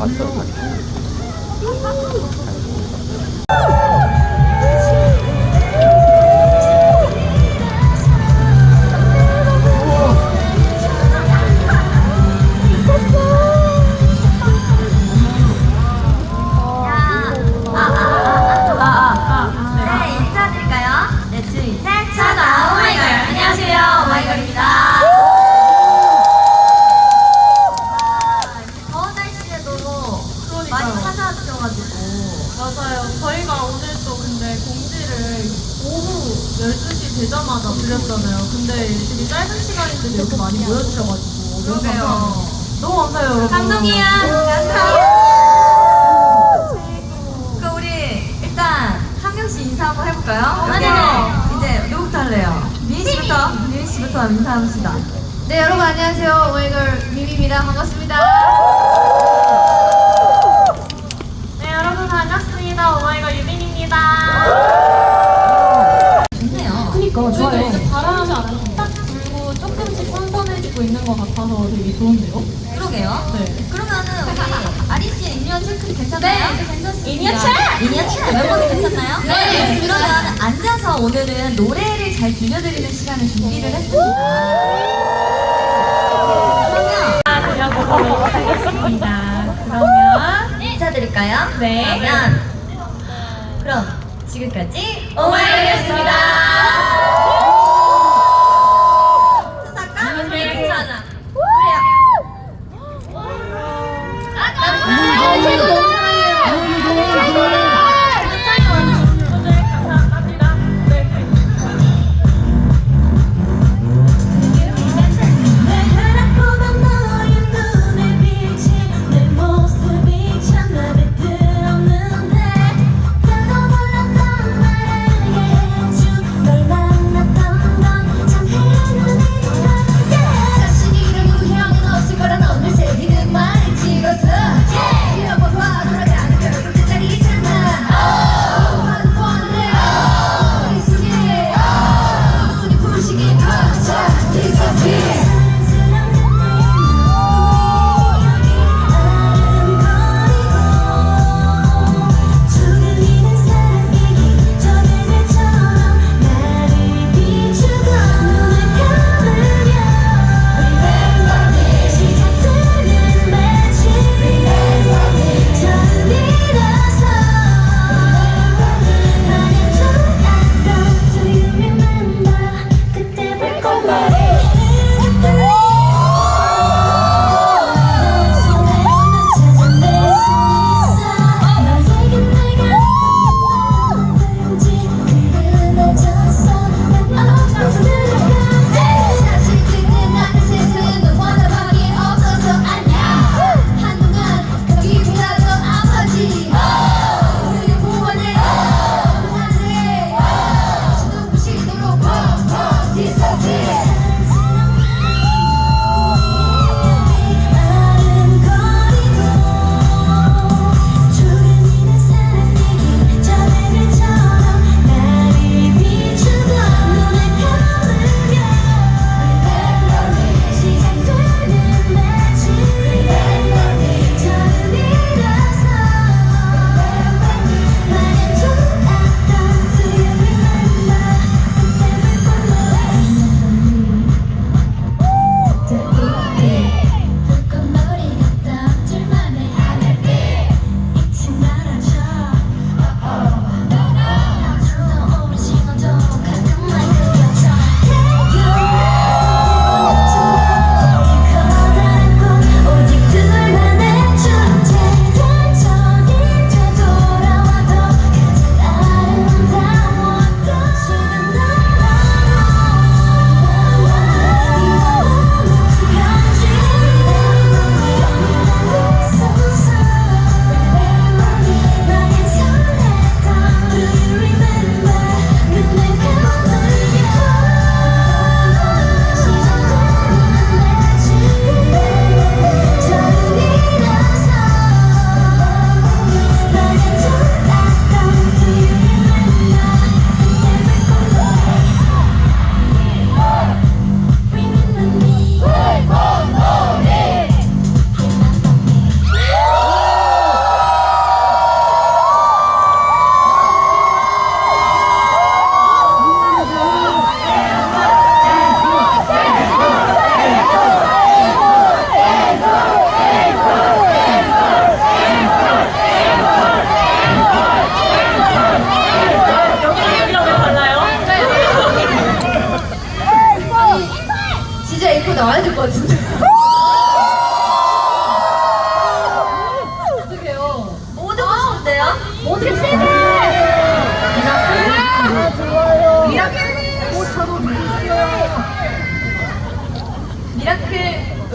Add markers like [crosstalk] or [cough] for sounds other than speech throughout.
봤어 12시 되자마자 드렸잖아요. 근데 되게 짧은 시간인데 이렇게 많이 모여주셔가지고. 너무 그러게요. 너무 감사해요, 여러분. 감동이야. 감사해요. 그럼 우리 일단 한 명씩 인사 한번 해볼까요? 네네. 이제 누구부터 할래요? 미희 씨부터. 미희 씨부터 인사합시다. 네 여러분 안녕하세요 오마이걸 미미입니다 반갑습니다 네, 여러분 반갑습니다. 오마이걸 유빈입니다. 그니까, 좋아요. 진짜 바람이 딱 불고 조금씩 선선해지고 있는 것 같아서 되게 좋은데요? 그러게요. 네. 그러면은 우리 아리 씨의 인류한 체크 괜찮나요? 네, 괜찮습니다. 인류체! 인류체 멤버들 괜찮나요? 네, 그러면 앉아서 오늘은 노래를 잘 들려드리는 시간을 준비를 했습니다. 그러면 제가 보도록 하겠습니다. 그러면 인사드릴까요? 네. 그러면 그럼 지금까지 오마이걸이었습니다.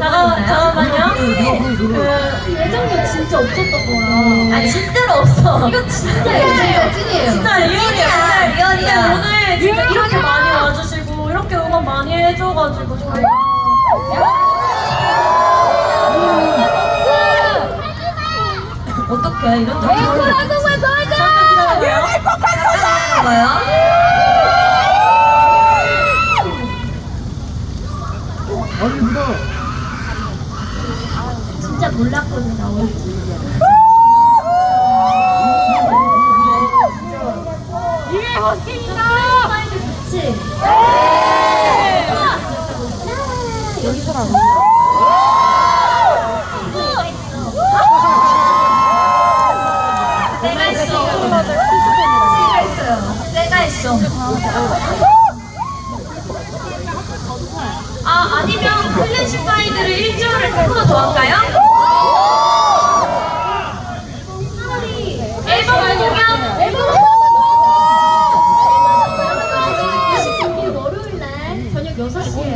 잠깐만요. 그 예정도 진짜 없었던 거야. 아 진짜로 없어. 이거 진짜 진짜 찐이에요. 진짜 리얼이야. 근데, 리얼이야. 오늘 진짜 이렇게 많이 와주시고 이렇게 응원 많이 해줘가지고 저희가 어떡해 이런 적 처음 잠깐 기다려봐요. 봐요. 몰랐거든 나올지. 이게 멋있다. 그치? 내가 있어. 내가 있어요. 내가 있어. 아 아니면 클래시파이드를 일주일을 조금 더 할까요? 차라리 앨범 공연 앨범 공개 월요일 날 저녁 6시에 앨범 공개됩니다.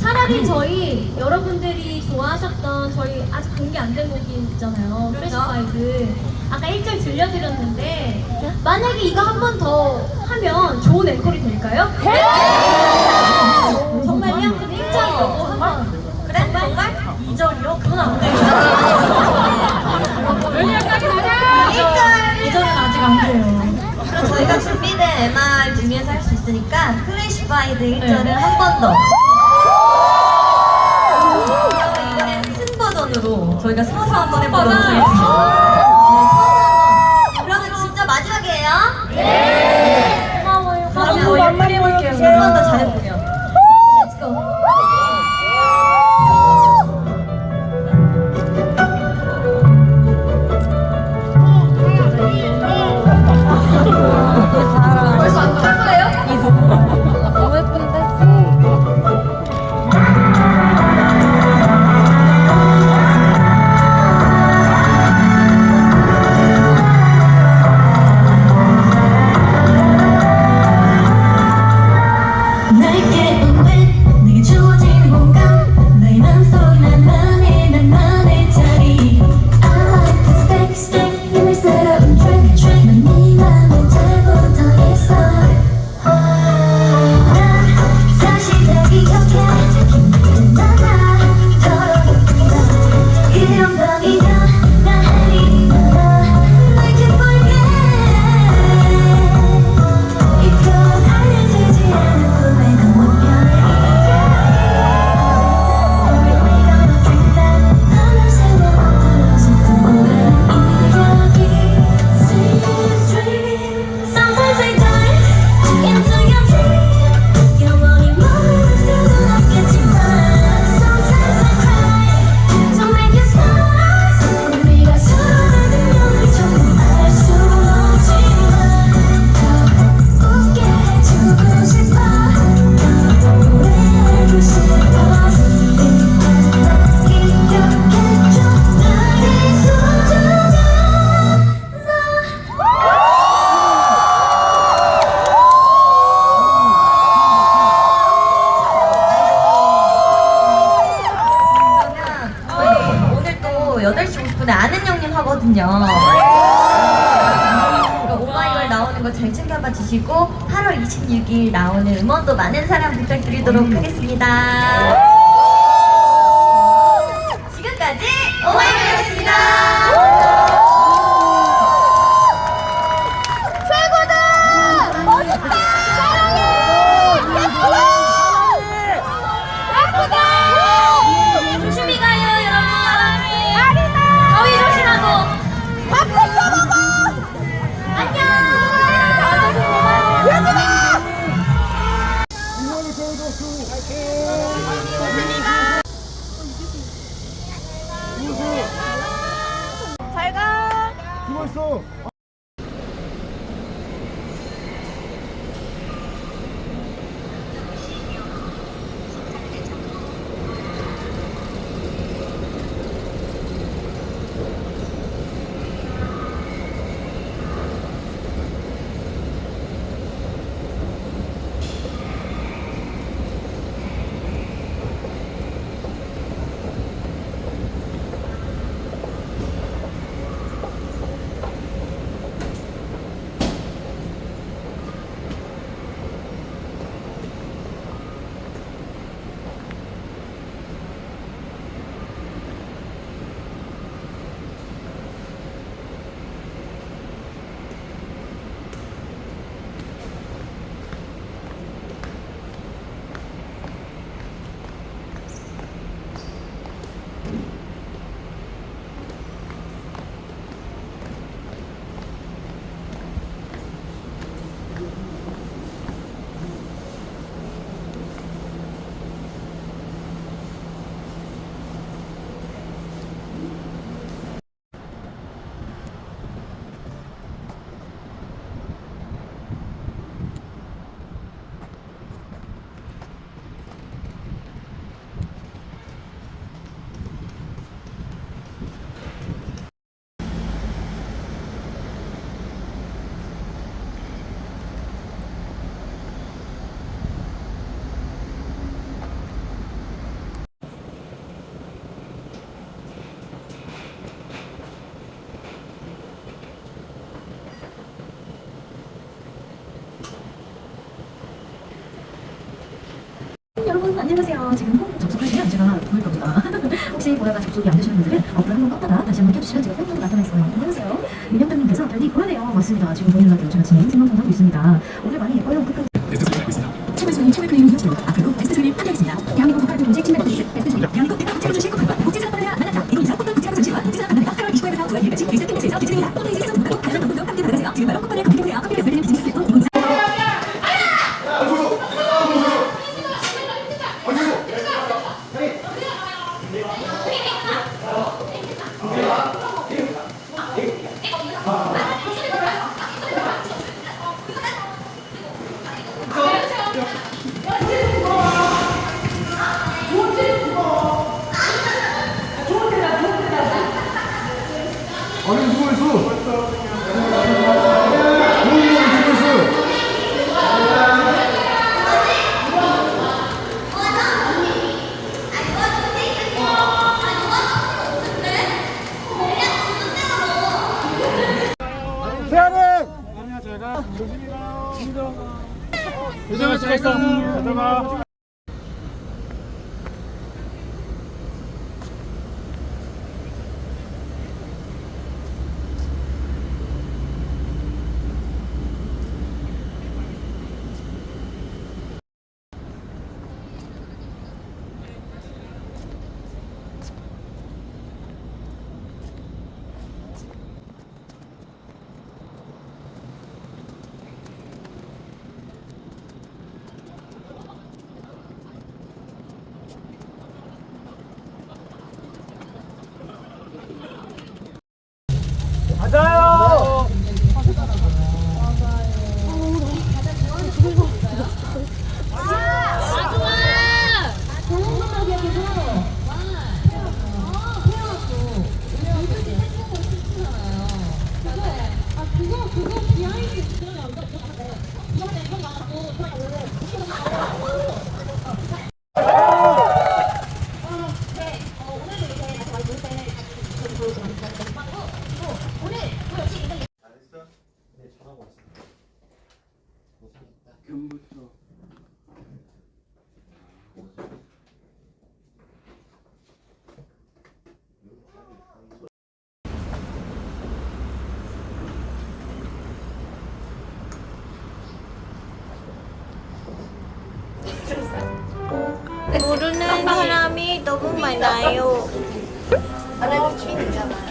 차라리 저희 여러분들이 좋아하셨던 저희 아직 공개 안 된 곡이 있잖아요. 프레시 파이드. 아까 1절 들려드렸는데 만약에 이거 한 번 더 하면 좋은 앵콜이 될까요? 정말요? 그럼 1절이요. 한번 그래 정말? 2절이요? 그건 안 돼요. [laughs] [laughs] 1절 2절은 아직 안 돼요. 저희가 준비된 MR 중에서 할 수 있으니까 클래시파이드 1절을 한 번 더. 그럼 이번엔 쓴 버전으로 저희가 서서 한번 해보도록 하겠습니다. 8월 26일 나오는 음원도 많은 사랑 부탁드리도록 하겠습니다. 안녕하세요. 지금 홈 접속하시면 제가 보일 겁니다. [laughs] 혹시 보다가 접속이 안 되시는 분들은 어플 한번 껐다가 다시 한번 켜주시면 제가 뿅뿅 나타나 있어요. 안녕하세요. 윤영탁님께서 달리 보라네요. 맞습니다. 지금 보이는 라디오 제가 진행 생방송 하고 있습니다. 아니, 뭐, 주인 있잖아요.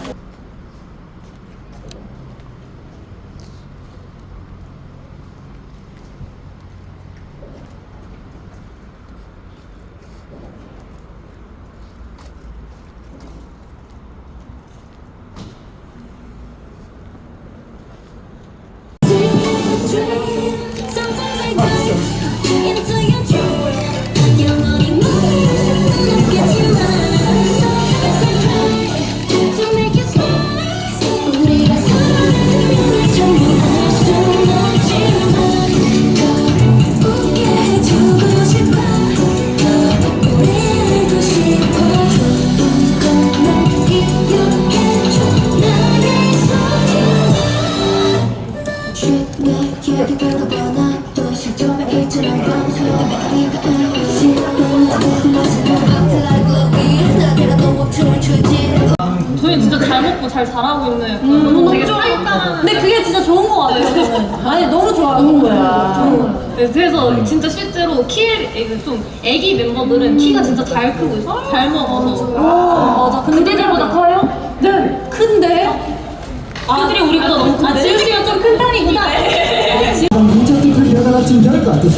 키가 진짜 잘 크고 있어. 잘 먹어서. 맞아. 근데 애들보다 커요? 네. 큰데? 아, 그들이 우리보다 아, 너무 큰데? 아, 지우씨가 좀큰 편이구나. 아, 지- 무조건 그려다가 진짜일 것 같아.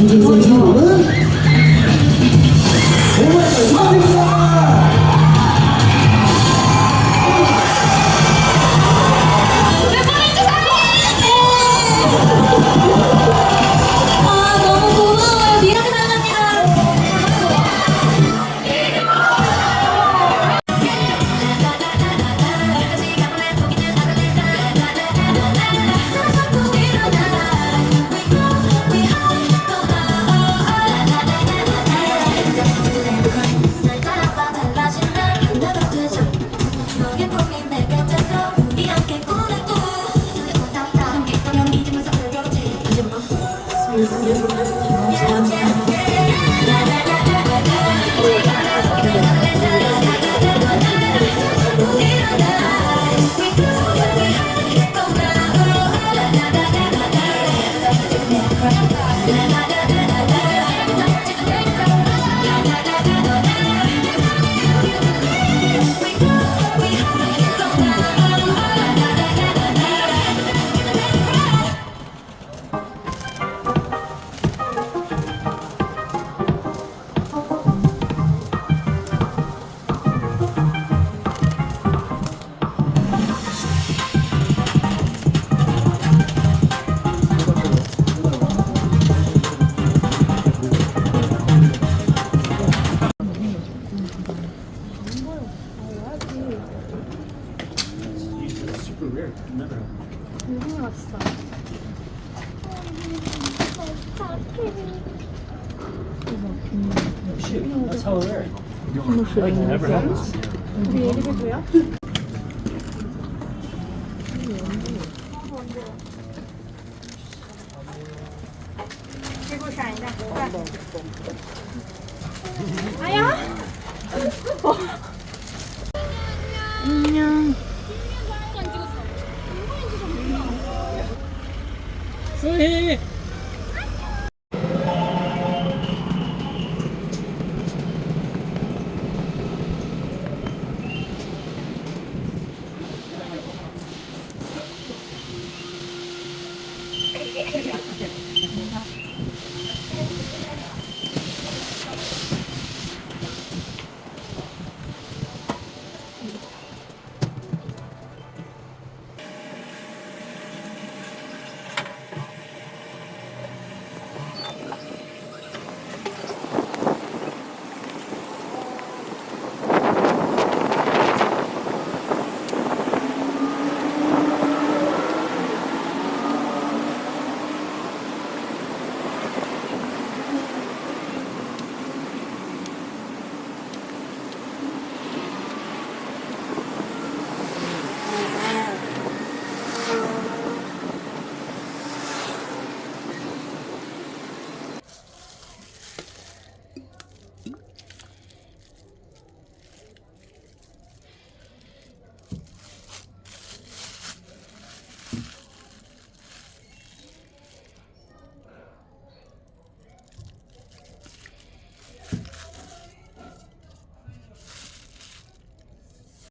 That's how it works. Never happens.